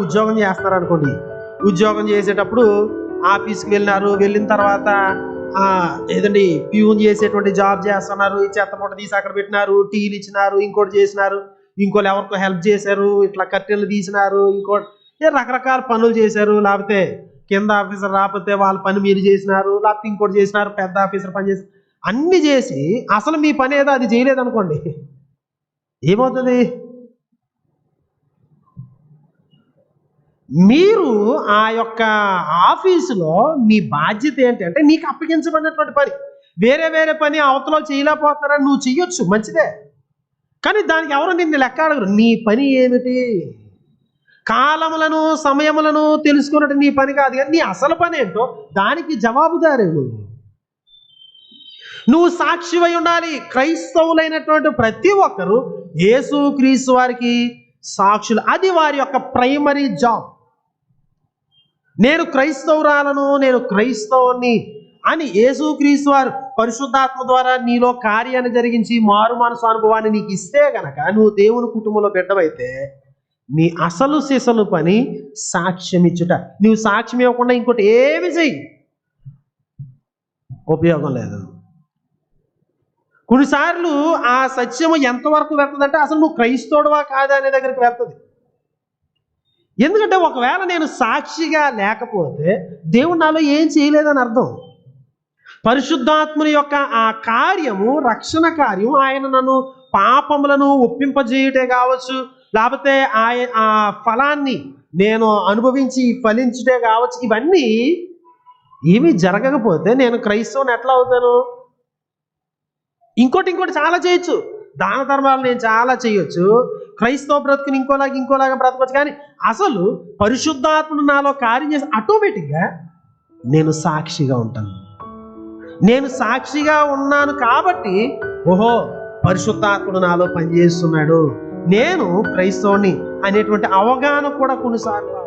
ఉద్యోగం చేస్తున్నారు అనుకోండి ఉద్యోగం చేసేటప్పుడు ఆఫీస్కి వెళ్ళినారు వెళ్ళిన తర్వాత ఆ, ఏదండి ప్యూన్ చేసేటువంటి జాబ్ చేస్తున్నారు చెత్త మూట తీసి అక్కడ పెట్టినారు టీలు ఇచ్చినారు ఇంకోటి చేసినారు ఇంకోళ్ళు ఎవరికో హెల్ప్ చేశారు ఇట్లా కట్టెలు తీసినారు ఇంకోటి రకరకాల పనులు చేశారు లేకపోతే కింద ఆఫీసర్ రాకపోతే వాళ్ళ పని మీరు చేసినారు లేకపోతే ఇంకోటి చేసినారు పెద్ద ఆఫీసర్ పని చేసి అన్ని చేసి అసలు మీ పని ఏదో అది చేయలేదు అనుకోండి ఏమవుతుంది? మీరు ఆ యొక్క ఆఫీసులో మీ బాధ్యత ఏంటంటే నీకు అప్పగించబడినటువంటి పని. వేరే వేరే పని అవతల చేయలేకపోతున్నారని నువ్వు చెయ్యొచ్చు మంచిదే. కానీ దానికి ఎవరు నిన్ను లెక్క అడగరు. నీ పని ఏమిటి? కాలములను సమయములను తెలుసుకున్నట్టు నీ పని కాదు. కానీ నీ అసలు పని ఏంటో దానికి జవాబుదారే నువ్వు. నువ్వు సాక్షివై ఉండాలి. క్రైస్తవులైనటువంటి ప్రతి ఒక్కరు యేసు క్రీస్తు వారికి సాక్షులు. అది వారి యొక్క ప్రైమరీ జాబ్. నేను క్రైస్తవురాలను నేను క్రైస్తవుని అని యేసుక్రీస్తు వారు పరిశుద్ధాత్మ ద్వారా నీలో కార్యాన్ని జరిగించి మారు మనసు అనుభవాన్ని నీకు ఇస్తే గనక నువ్వు దేవుని కుటుంబంలో బిడ్డవైతే నీ అసలు సిసలు పని సాక్ష్యం ఇచ్చుట నువ్వు సాక్ష్యం ఇవ్వకుండా ఇంకోటి ఏమి చెయ్యి. ఉపయోగం లేదు. కొన్నిసార్లు ఆ సత్యము ఎంతవరకు వెళ్తుందంటే అసలు నువ్వు క్రైస్తవుడువా కాదా అనే దగ్గరికి వెళ్తుంది. ఎందుకంటే ఒకవేళ నేను సాక్షిగా లేకపోతే దేవుడు నాలో ఏం చేయలేదని అర్థం. పరిశుద్ధాత్ముని యొక్క ఆ కార్యము రక్షణ కార్యం ఆయన నన్ను పాపములను ఒప్పింపజేయుటే కావచ్చు లేకపోతే ఆయ ఆ ఫలాన్ని నేను అనుభవించి ఫలించుటే కావచ్చు ఇవన్నీ ఏమీ జరగకపోతే నేను క్రైస్తవుని ఎట్లా అవుతాను? ఇంకోటి ఇంకోటి చాలా చేయొచ్చు. దాన ధర్మాలు నేను చాలా చేయొచ్చు. క్రైస్తవ బ్రతుకుని ఇంకోలాగా ఇంకోలాగా బ్రతకొచ్చు. కానీ అసలు పరిశుద్ధాత్ముడు నాలో కార్యం చేసి ఆటోమేటిక్గా నేను సాక్షిగా ఉంటాను. నేను సాక్షిగా ఉన్నాను కాబట్టి ఓహో పరిశుద్ధాత్ముడు నాలో పనిచేస్తున్నాడు. నేను క్రైస్తవుని అనేటువంటి అవగాహన కూడా కొన్నిసార్లు